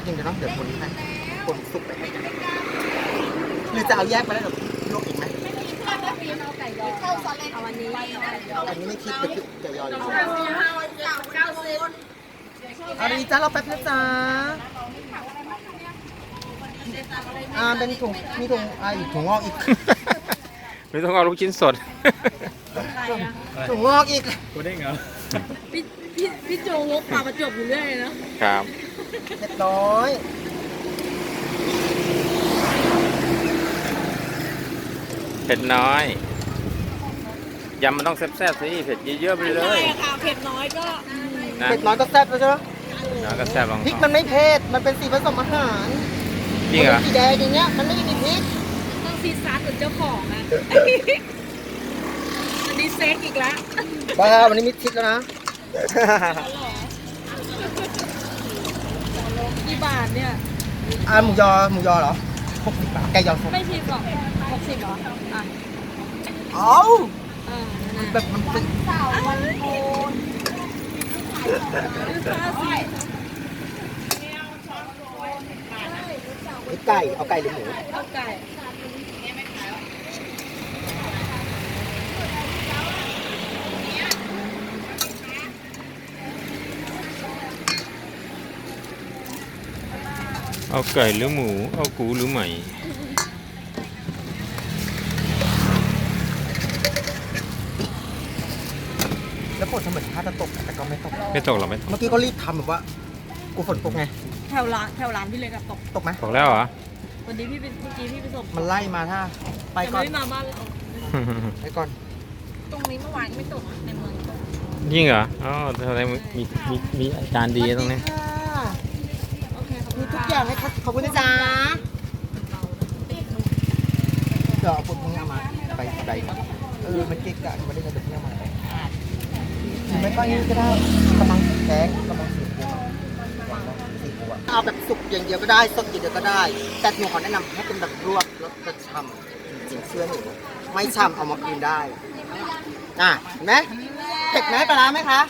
ดอย่างเดียวเนาะเดี๋ยวคนให้คนสุกไปให้กันหรือจะเอาแยกไปแล้วเดี๋ยวลวกอีกไหมเอาวันนี้อันนี้ไม่คิดไปคิดแกยอเลยเอาดีจ้าเราแป๊บนะจ๊ะอ่าเป็นถุงมีถุงอ่าอีกถุงงอกอีกไม่ต้องเอาลูกชิ้นสด ถุงงอกอีกกูได้เหรอ พี่พี่พี่โจงกปลาประจบอยู่เรื่อยเลยนะ ครับเรียบร้อยเผ็ดน้อยยำมันต้องแซ่บๆสิเผ็ดเยอะๆไปเลใช่ยค่ะเผ็ดน้อยก็นะเผ็ดน้อยก็แซ่บแล้วใช่ไหมแล้วก็แซ่บลองพริกมันไม่เผ็ดมันเป็นสีผสมอาหารจริงเหรอมันเป็นสีแดงอย่างเงี้ยมันไม่มีพริกต้องซีซาร์เหมือนเจ้าของนะอันนี้เซ็กอีกแล้วบ้าวันนี้มิดชิดแล้วนะ กี่บาทเนี่ย อ่าหมูยอหมูยอเหรอหกสิบบาทไก่ยอหกไม่ผิดหรอกหกสิบเหรอ อะเอ้าอ่าแบบมันเป็นสาววันโอนลูกค้าสิไก่เอาไก่หรือหมูเอาไก่ เอาไก่หรือหมู เอากูหรือไหมแล้วฝนทำเหมือนถ้าจะตกแต่ก็ไม่ตก ไม่ตกหรอไม่ตกเมื่อกี้ก็รีบทำแบบว่า กูฝนตกไง แถวร้านแถวร้านพี่เล็กกับตก ตกไหมตกแล้วเหรอ วันนี้พี่เป็นเมื่อกี้พี่ไปส่งมันไล่มาถ้า ไปแต่ก่อน ไม่มาบ้านเราไปก่อน ตรงนี้เมื่อวานไม่ตกอะในเมืองตกยิ่งเหรอ อ๋อทำไมมีมีมีอาจารย์ดีตรงนี้ มีทุกอย่างให้ครับขอบคุณนะจ๊ะเดี๋ยวเอาพวกนี้เอามาไปไปเออมันเก๊กกะมันได้เงินเดี๋ยวพวกนี้เอามาหรือไม่ก็อันนี้ก็ได้กำลังแดงกำลังสีพวงสีพวเอาแบบสุกอย่างเดียวก็ได้สดอย่างเดียวก็ได้ แต่หนูขอแนะนำให้เป็นแบบรวบรสจะช่ำจริงเชื่อหนูไม่ช่ำเอามากินได้อะเห็นไหมเผ็ดไหมปลาร้าไหมคะ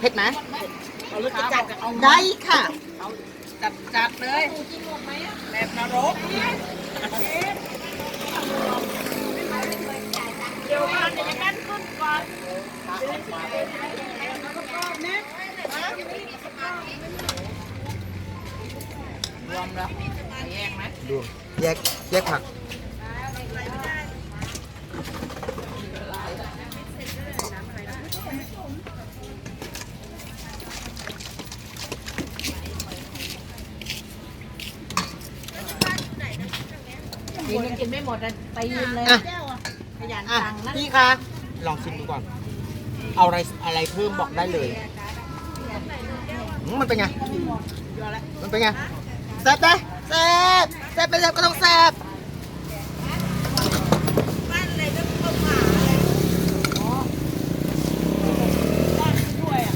เผ็ดไหมได้ค่ะ จัดจัดเลยแบบนรกเดี๋ยวก่อนเดี๋ยวกันขึ้นก่อนรวมแล้วแยกไหมดูแยกแยกผัก กินยังกินไม่หมดอะไปยืมเลย อะ ขยันอะสั่งนั่นพี่คะลองชิมดูก่อน เอาอะไรอะไรเพิ่มบอกได้เลยอืมมันเป็นไงมันเป็นไงแซ่บไหมแซ่บแซ่บไปแซ่บก็ต้องแซ่บ ถ้วยอะ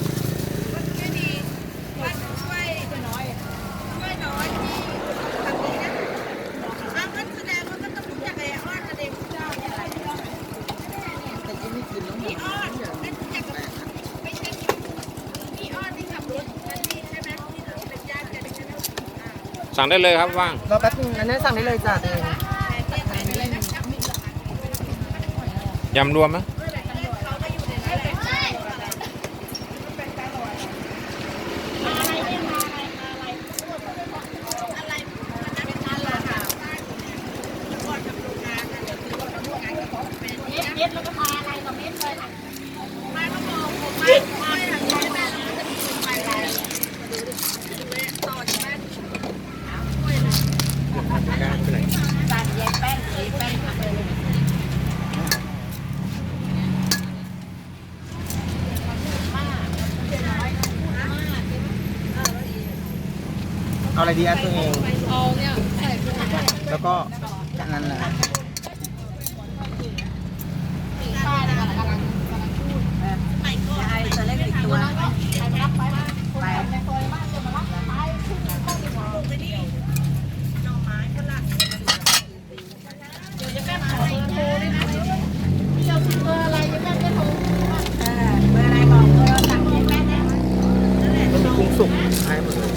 สั่งได้เลยครับว่างรอแป๊บนึงอันนั้นสั่งได้เลยจ้ะเองยำรวมไหม เอาอะไรดีอะตัวเอง เอาเนี่ยใส่แล้วก็อันนั้นแหละ ไอ้จะเล็กติดตัวเบอร์อะไรบอกเบอร์สั่งให้แม่นะ มันมีกุ้งสุกให้หมดเลย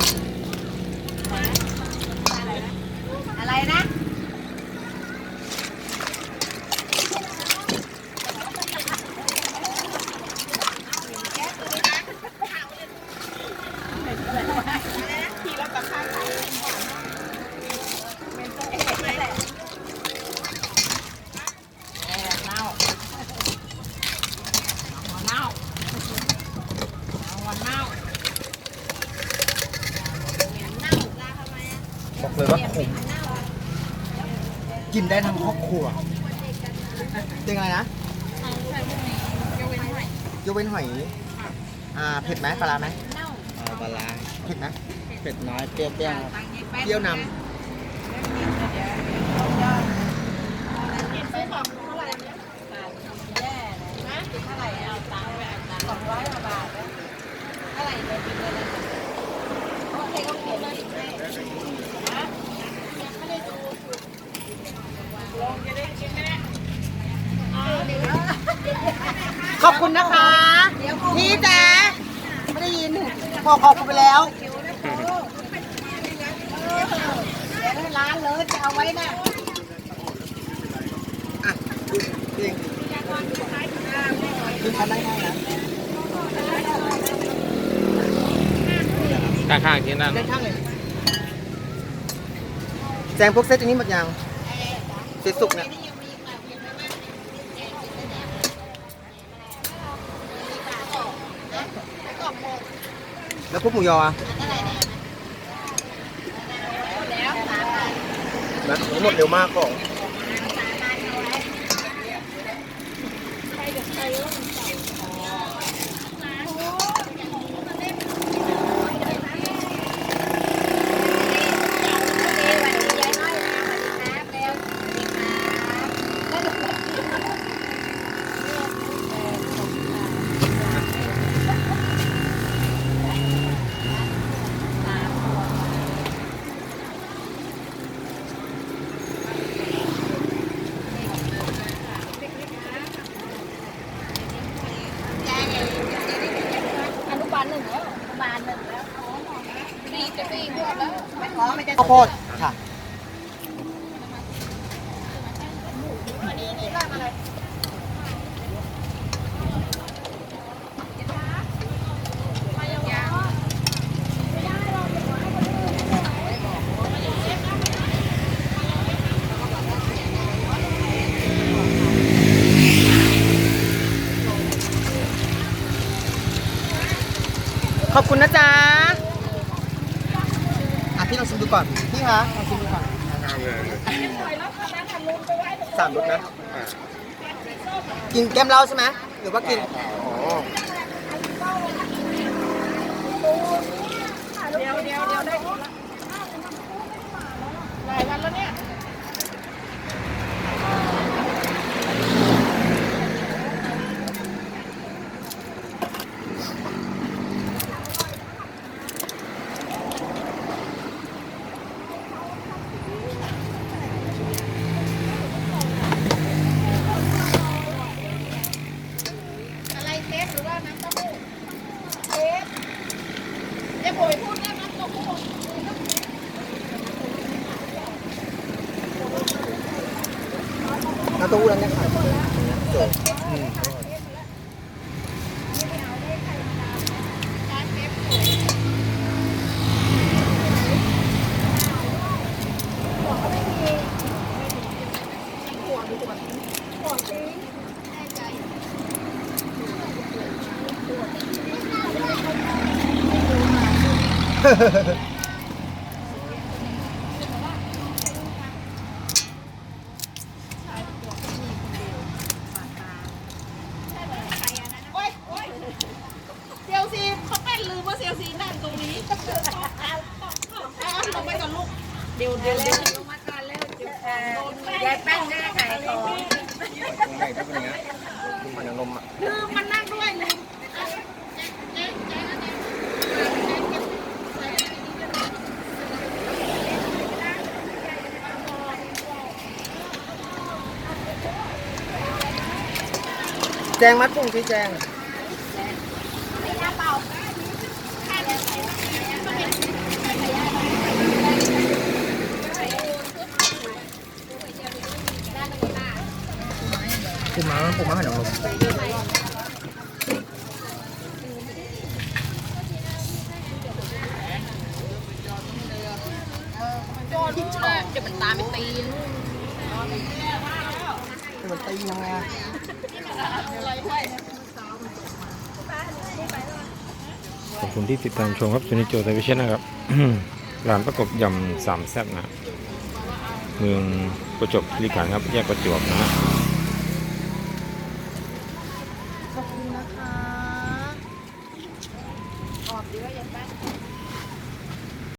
บอกเลย ว่าคุ้มกินได้ทั้งครอบครัวจริงอะไรนะยกเว้นหอยอ่าเผ็ดไหมปลาร้าไหมเอาปลาร้าเผ็ดไหมเผ็ดน้อยเปรี้ยวเปรี้ยวเปรี้ยวนำ ขอบคุณนะคะพี่แจ๊ไม่ได้ยินพอขอบคุณไปแล้วร้านเลยจะเอาไว้นะอะจริงคือเขาได้ให้นะข้างๆที่นั่นข้างเลยแจงพวกเซตอันนี้หมดยังเซตสุกเนี่ย แล้วพวกหมูยออะนะหมดเร็วมากของ ข้าวโพดค่ะ ขอบคุณนะจ๊ะอะพี่ลองชิมดูก่อนพี่คะลองชิมดูก่อนสามรสนะกินแก้มเหล้าใช่ไหมหรือว่ากินเดี๋ยวเดี๋ยวเดี๋ยวได้หลายวันแล้วเนี่ย อะไรเทปหรือว่าน้ำเต้าหู้เทปเดี๋ยวผมไปพูดเรื่องน้ำเต้าหู้ น้ำเตู้แล้วเนี่ยค่ะอืมโอ๊ยโอ๊ยเซลซีเขาเป็นลืมว่าเซีนั่งตรงนี้เอาลงไปก่อนลูกเดี๋ยวเดี๋ยวเดียวลงมาก่อนแล้วเดี๋ยวยายแป้งได้ขายของใหญ่ถ้าเป็นอย่างเงี้มันยังนมอะลืมมันนั่งด้วยลืมแจงมัดปุ่งที่แจง ปูม้าปูม้าหันลงโจนทิ้งเลยเดี๋ยวมันตามไปตีมันตียังไงขอบคุณที่ติดตามชมครับสุนิจโจทวิชั่นนะครับร้านประกบยำสามแซ่บนะ เมืองประจวบคีรีขันธ์ครับ แยกประจวบนะฮะ